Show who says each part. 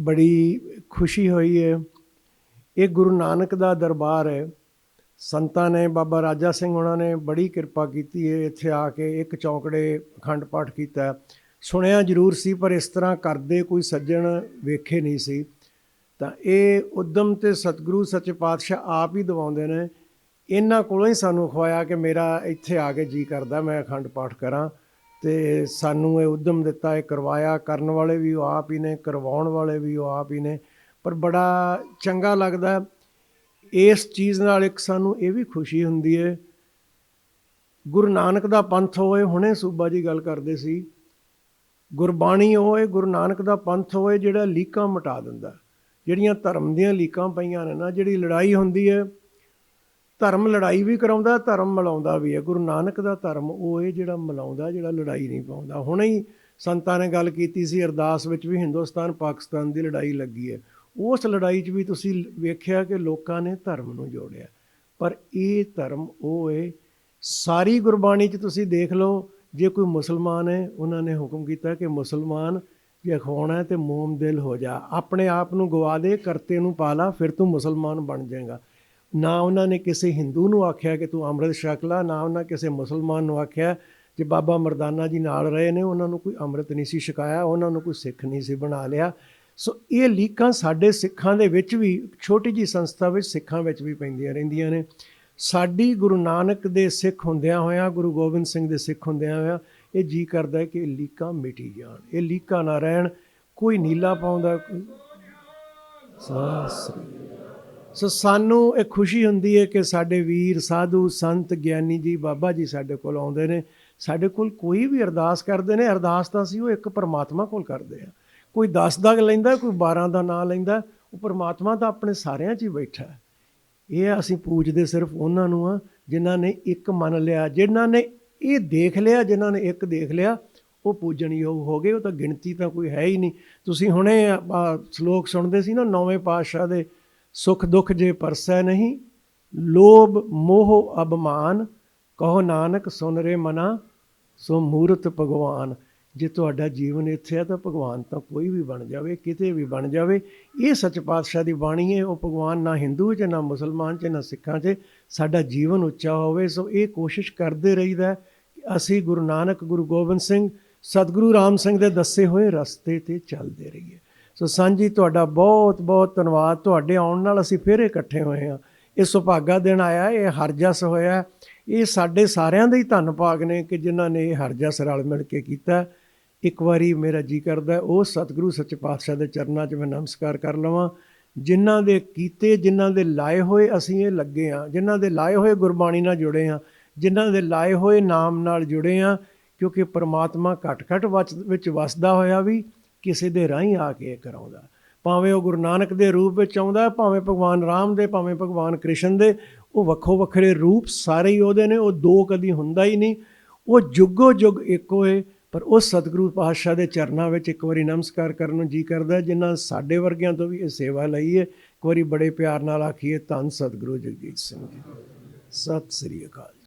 Speaker 1: ਬੜੀ ਖੁਸ਼ੀ ਹੋਈ ਹੈ। ਇਹ ਗੁਰੂ ਨਾਨਕ ਦਾ ਦਰਬਾਰ ਹੈ। ਸੰਤਾਂ ਨੇ, ਬਾਬਾ ਰਾਜਾ ਸਿੰਘ ਉਹਨਾਂ ਨੇ ਬੜੀ ਕਿਰਪਾ ਕੀਤੀ ਹੈ। ਇੱਥੇ ਆ ਕੇ ਇੱਕ ਚੌਂਕੜੇ ਅਖੰਡ ਪਾਠ ਕੀਤਾ। ਸੁਣਿਆ ਜ਼ਰੂਰ ਸੀ, ਪਰ ਇਸ ਤਰ੍ਹਾਂ ਕਰਦੇ ਕੋਈ ਸੱਜਣ ਵੇਖੇ ਨਹੀਂ ਸੀ। ਤਾਂ ਇਹ ਉਦਮ ਤੇ ਸਤਿਗੁਰੂ ਸੱਚੇ ਪਾਤਸ਼ਾਹ ਆਪ ਹੀ ਦਿਵਾਉਂਦੇ ਨੇ। ਇਹਨਾਂ ਕੋਲੋਂ ਹੀ ਸਾਨੂੰ ਖਵਾਇਆ ਕਿ ਮੇਰਾ ਇੱਥੇ ਆ ਕੇ ਜੀ ਕਰਦਾ, ਮੈਂ ਅਖੰਡ ਪਾਠ ਕਰਾਂ। ਤੇ ਸਾਨੂੰ ਇਹ ਉਦਮ ਦਿੱਤਾ, ਇਹ ਕਰਵਾਇਆ। ਕਰਨ ਵਾਲੇ ਵੀ ਉਹ ਆਪ ਹੀ ਨੇ, ਕਰਵਾਉਣ ਵਾਲੇ ਵੀ ਉਹ ਆਪ ਹੀ ਨੇ। ਪਰ ਬੜਾ ਚੰਗਾ ਲੱਗਦਾ, ਇਸ ਚੀਜ਼ ਨਾਲ ਇੱਕ ਸਾਨੂੰ ਇਹ ਵੀ ਖੁਸ਼ੀ ਹੁੰਦੀ ਹੈ ਗੁਰੂ ਨਾਨਕ ਦਾ ਪੰਥ ਹੋਏ, ਹੁਣੇ ਸੂਬਾ ਜੀ ਗੱਲ ਕਰਦੇ ਸੀ। ਗੁਰਬਾਣੀ ਹੋਏ, ਗੁਰੂ ਨਾਨਕ ਦਾ ਪੰਥ ਹੋਏ, ਜਿਹੜਾ ਲੀਕਾਂ ਮਿਟਾ ਦਿੰਦਾ। ਜਿਹੜੀਆਂ ਧਰਮ ਦੀਆਂ ਲੀਕਾਂ ਪਈਆਂ ਨੇ ਨਾ, ਜਿਹੜੀ ਲੜਾਈ ਹੁੰਦੀ ਹੈ ਧਰਮ ਲੜਾਈ ਵੀ ਕਰਾਉਂਦਾ, ਧਰਮ ਮਿਲਾਉਂਦਾ ਵੀ ਹੈ। ਗੁਰੂ ਨਾਨਕ ਦਾ ਧਰਮ, ਉਹ ਹੈ ਜਿਹੜਾ ਮਿਲਾਉਂਦਾ, ਜਿਹੜਾ ਲੜਾਈ ਨਹੀਂ ਪਾਉਂਦਾ। ਹੁਣੇ ਹੀ ਸੰਤਾਂ ਨੇ ਗੱਲ ਕੀਤੀ ਸੀ, ਅਰਦਾਸ ਵਿੱਚ ਵੀ ਹਿੰਦੁਸਤਾਨ, ਪਾਕਿਸਤਾਨ ਦੀ ਲੜਾਈ ਲੱਗੀ ਹੈ। ਉਸ ਲੜਾਈ 'ਚ ਵੀ ਤੁਸੀਂ ਵੇਖਿਆ ਕਿ ਲੋਕਾਂ ਨੇ ਧਰਮ ਨੂੰ ਜੋੜਿਆ। ਪਰ ਇਹ ਧਰਮ, ਉਹ ਹੈ ਸਾਰੀ ਗੁਰਬਾਣੀ 'ਚ ਤੁਸੀਂ ਦੇਖ ਲਓ, ਜੇ ਕੋਈ ਮੁਸਲਮਾਨ ਹੈ, ਉਹਨਾਂ ਨੇ ਹੁਕਮ ਕੀਤਾ ਕਿ ਮੁਸਲਮਾਨ ਜੇ ਖਵਾਉਣਾ ਤੇ ਮੋਮ ਦਿਲ ਹੋ ਜਾ। ਆਪਣੇ ਆਪ ਨੂੰ ਗਵਾ ਦੇ, ਕਰਤੇ ਨੂੰ ਪਾ ਲਾ, ਫਿਰ ਤੂੰ ਮੁਸਲਮਾਨ ਬਣ ਜਾਏਗਾ। ਨਾ ਉਹਨਾਂ ਨੇ ਕਿਸੇ ਹਿੰਦੂ ਨੂੰ ਆਖਿਆ ਕਿ ਤੂੰ ਅੰਮ੍ਰਿਤ ਛਕ ਲਾ, ਨਾ ਉਹਨਾਂ ਕਿਸੇ ਮੁਸਲਮਾਨ ਨੂੰ ਆਖਿਆ ਜੇ ਬਾਬਾ ਮਰਦਾਨਾ ਜੀ ਨਾਲ ਰਹੇ ਨੇ, ਉਹਨਾਂ ਨੂੰ ਕੋਈ ਅੰਮ੍ਰਿਤ ਨਹੀਂ ਸੀ ਛਕਾਇਆ, ਉਹਨਾਂ ਨੂੰ ਕੋਈ ਸਿੱਖ ਨਹੀਂ ਸੀ ਬਣਾ ਲਿਆ। ਸੋ ਇਹ ਲੀਕਾਂ ਸਾਡੇ ਸਿੱਖਾਂ ਦੇ ਵਿੱਚ ਵੀ, ਛੋਟੀ ਜੀ ਸੰਸਥਾ ਵਿੱਚ ਸਿੱਖਾਂ ਵਿੱਚ ਵੀ ਪੈਂਦੀਆਂ ਰਹਿੰਦੀਆਂ ਨੇ। ਸਾਡੀ ਗੁਰੂ ਨਾਨਕ ਦੇ ਸਿੱਖ ਹੁੰਦਿਆਂ ਹੋਇਆਂ, ਗੁਰੂ ਗੋਬਿੰਦ ਸਿੰਘ ਦੇ ਸਿੱਖ ਹੁੰਦਿਆਂ ਹੋਇਆਂ, ਇਹ ਜੀ ਕਰਦਾ ਹੈ ਕਿ ਇਹ ਲੀਕਾਂ ਮਿਟੀ ਜਾਣ, ਇਹ ਲੀਕਾਂ ਨਾ ਰਹਿਣ, ਕੋਈ ਨੀਲਾ ਪਾਉਂਦਾ, ਕੋਈ ਸਾਸਰੀ ਸੋ ਸਾਨੂੰ ਇਹ ਖੁਸ਼ੀ ਹੁੰਦੀ ਹੈ ਕਿ ਸਾਡੇ ਵੀਰ, ਸਾਧੂ, ਸੰਤ, ਗਿਆਨੀ ਜੀ, ਬਾਬਾ ਜੀ ਸਾਡੇ ਕੋਲ ਆਉਂਦੇ ਨੇ। ਸਾਡੇ ਕੋਲ ਕੋਈ ਵੀ ਅਰਦਾਸ ਕਰਦੇ ਨੇ, ਅਰਦਾਸ ਤਾਂ ਅਸੀਂ ਉਹ ਇੱਕ ਪਰਮਾਤਮਾ ਕੋਲ ਕਰਦੇ ਆ ਕੋਈ 10 ਦਾ ਲੈਂਦਾ, ਕੋਈ 12 ਦਾ ਨਾਂ ਲੈਂਦਾ, ਉਹ ਪਰਮਾਤਮਾ ਤਾਂ ਆਪਣੇ ਸਾਰਿਆਂ 'ਚ ਹੀ ਬੈਠਾ ਹੈ। ਇਹ ਅਸੀਂ ਪੂਜਦੇ ਸਿਰਫ ਉਹਨਾਂ ਨੂੰ ਆ, ਜਿਨ੍ਹਾਂ ਨੇ ਇੱਕ ਮੰਨ ਲਿਆ, ਜਿਨ੍ਹਾਂ ਨੇ ਇਹ ਦੇਖ ਲਿਆ, ਜਿਨ੍ਹਾਂ ਨੇ ਇੱਕ ਦੇਖ ਲਿਆ, ਉਹ ਪੂਜਣਯੋਗ ਹੋ ਗਏ, ਉਹ ਤਾਂ ਗਿਣਤੀ ਤਾਂ ਕੋਈ ਹੈ ਹੀ ਨਹੀਂ। ਤੁਸੀਂ ਹੁਣੇ ਆਹ ਸ਼ਲੋਕ ਸੁਣਦੇ ਸੀ ਨਾ, ਨੌਵੇਂ ਪਾਤਸ਼ਾਹ ਦੇ ਸੁਖ ਦੁੱਖ ਜੇ ਪਰਸੈ ਨਹੀਂ, ਲੋਭ ਮੋਹ ਅਭਮਾਨ, ਕਹੋ ਨਾਨਕ ਸੁਨ ਰੇ ਮਨਾ, ਸੋ ਮੂਰਤ ਭਗਵਾਨ। ਜੇ ਤੁਹਾਡਾ ਜੀਵਨ ਇੱਥੇ ਆ ਤਾਂ ਭਗਵਾਨ ਤਾਂ ਕੋਈ ਵੀ ਬਣ ਜਾਵੇ, ਕਿਤੇ ਵੀ ਬਣ ਜਾਵੇ, ਇਹ ਸੱਚ ਪਾਤਸ਼ਾਹ ਦੀ ਬਾਣੀ ਹੈ, ਉਹ ਭਗਵਾਨ ਨਾ ਹਿੰਦੂ ਚ, ਨਾ ਮੁਸਲਮਾਨ ਚ, ਨਾ ਸਿੱਖਾਂ ਚ, ਸਾਡਾ ਜੀਵਨ ਉੱਚਾ ਹੋਵੇ, ਸੋ ਇਹ ਕੋਸ਼ਿਸ਼ ਕਰਦੇ ਰਹੀਦਾ ਕਿ ਅਸੀਂ ਗੁਰੂ ਨਾਨਕ, ਗੁਰੂ ਗੋਬਿੰਦ ਸਿੰਘ, ਸਤਿਗੁਰੂ ਰਾਮ ਸਿੰਘ ਦੇ ਦੱਸੇ ਹੋਏ ਰਸਤੇ ਤੇ ਚੱਲਦੇ ਰਹੀਏ। ਸੋ ਸਾਂਝੀ ਤੁਹਾਡਾ ਬਹੁਤ ਬਹੁਤ ਧੰਨਵਾਦ। ਤੁਹਾਡੇ ਆਉਣ ਨਾਲ ਅਸੀਂ ਫਿਰ ਇਕੱਠੇ ਹੋਏ ਹਾਂ। ਇਹ ਸੁਭਾਗਾ ਦਿਨ ਆਇਆ, ਇਹ ਹਰਜਸ ਹੋਇਆ। ਇਹ ਸਾਡੇ ਸਾਰਿਆਂ ਦੇ ਹੀ ਧੰਨ ਭਾਗ ਨੇ ਕਿ ਜਿਨ੍ਹਾਂ ਨੇ ਇਹ ਹਰਜਸ ਰਲ ਮਿਲ ਕੇ ਕੀਤਾ। ਇੱਕ ਵਾਰੀ ਮੇਰਾ ਜੀ ਕਰਦਾ, ਉਹ ਸਤਿਗੁਰੂ ਸੱਚੇ ਪਾਤਸ਼ਾਹ ਦੇ ਚਰਨਾਂ 'ਚ ਮੈਂ ਨਮਸਕਾਰ ਕਰ ਲਵਾਂ। ਜਿਨ੍ਹਾਂ ਦੇ ਕੀਤੇ, ਜਿਨ੍ਹਾਂ ਦੇ ਲਾਏ ਹੋਏ ਅਸੀਂ ਇਹ ਲੱਗੇ ਆ ਜਿਨ੍ਹਾਂ ਦੇ ਲਾਏ ਹੋਏ ਗੁਰਬਾਣੀ ਨਾਲ ਜੁੜੇ ਆ ਜਿਨ੍ਹਾਂ ਦੇ ਲਾਏ ਹੋਏ ਨਾਮ ਨਾਲ ਜੁੜੇ ਆ ਕਿਉਂਕਿ ਪ੍ਰਮਾਤਮਾ ਘਟ ਘਟ ਵਿੱਚ ਵਸਦਾ ਹੋਇਆ ਵੀ। ਕਿਸੇ ਦੇ ਰਾਹੀਂ ਆ ਕੇ ਕਰਾਉਂਦਾ ਭਾਵੇਂ ਉਹ ਗੁਰੂ ਨਾਨਕ ਦੇ ਰੂਪ ਵਿੱਚ ਆਉਂਦਾ ਭਾਵੇਂ ਭਗਵਾਨ ਰਾਮ ਦੇ ਭਾਵੇਂ ਭਗਵਾਨ ਕ੍ਰਿਸ਼ਨ ਦੇ ਉਹ ਵੱਖੋ ਵੱਖਰੇ ਰੂਪ ਸਾਰੇ ਹੀ ਉਹਦੇ ਨੇ ਉਹ ਦੋ ਕਦੀ ਹੁੰਦਾ ਹੀ ਨਹੀਂ। ਉਹ ਜੁਗੋ ਜੁਗ ਇੱਕੋ ਹੋਏ ਪਰ ਉਹ ਸਤਿਗੁਰੂ ਪਾਤਸ਼ਾਹ ਦੇ ਚਰਨਾਂ ਵਿੱਚ ਇੱਕ ਵਾਰੀ ਨਮਸਕਾਰ ਕਰਨ ਨੂੰ ਜੀ ਕਰਦਾ ਹੈ, ਜਿਨ੍ਹਾਂ ਸਾਡੇ ਵਰਗਿਆਂ ਤੋਂ ਵੀ ਇਹ ਸੇਵਾ ਲਈ ਹੈ ਇੱਕ ਵਾਰੀ ਬੜੇ ਪਿਆਰ ਨਾਲ ਆਖੀਏ ਧੰਨ ਸਤਿਗੁਰੂ ਜਗਜੀਤ ਸਿੰਘ ਜੀ। ਸਤਿ ਸ੍ਰੀ ਅਕਾਲ